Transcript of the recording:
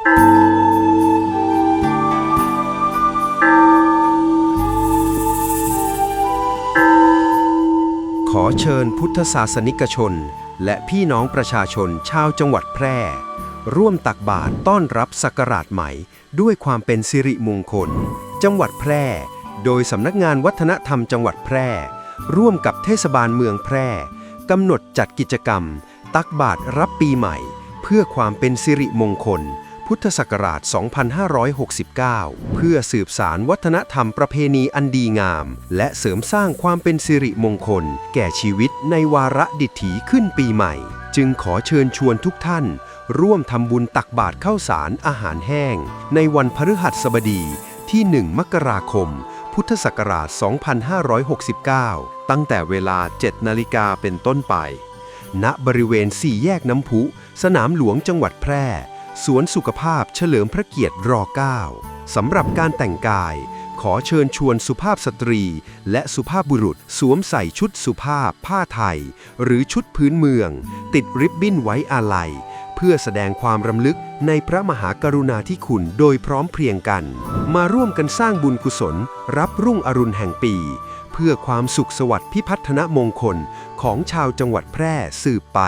ขอเชิญพุทธศาสนิกชน และพี่น้องประชาชนชาวจังหวัดแพร่ ร่วมตักบาตรต้อนรับศักราชใหม่ ด้วยความเป็นสิริมงคล จังหวัดแพร่ โดยสำนักงานวัฒนธรรมจังหวัดแพร่ ร่วมกับเทศบาลเมืองแพร่กำหนดจัดกิจกรรม ตักบาตรรับปีใหม่ เพื่อความเป็นสิริมงคล พุทธศักราช 2569 เพื่อสืบสารวัฒนธรรมประเพณีอันดีงาม และเสริมสร้างความเป็นสิริมงคล แก่ชีวิตในวาระดิถีขึ้นปีใหม่ จึงขอเชิญชวนทุกท่าน ร่วมทำบุญตักบาตรข้าวสารอาหารแห้ง ในวันพฤหัสบดีที่ 1 มกราคม พุทธศักราช 2569 ตั้งแต่เวลา 7 นาฬิกาเป็นต้นไป ณ บริเวณสี่แยกน้ำพุ สนามหลวงจังหวัดแพร่ สวนสุขภาพเฉลิมพระเกียรติร9สำหรับการแต่งกาย ขอเชิญชวนสุภาพสตรี และสุภาพบุรุษสวมใส่ชุดสุภาพผ้าไทย หรือชุดพื้นเมือง ติดริบบิ้นไว้อาลัย เพื่อแสดงความรำลึกในพระมหากรุณาธิคุณโดยพร้อมเพรียงกัน มาร่วมกันสร้างบุญกุศล รับรุ่งอรุณแห่งปี เพื่อความสุขสวัสดิ์พิพัฒนมงคลของชาวจังหวัดแพร่สืบไป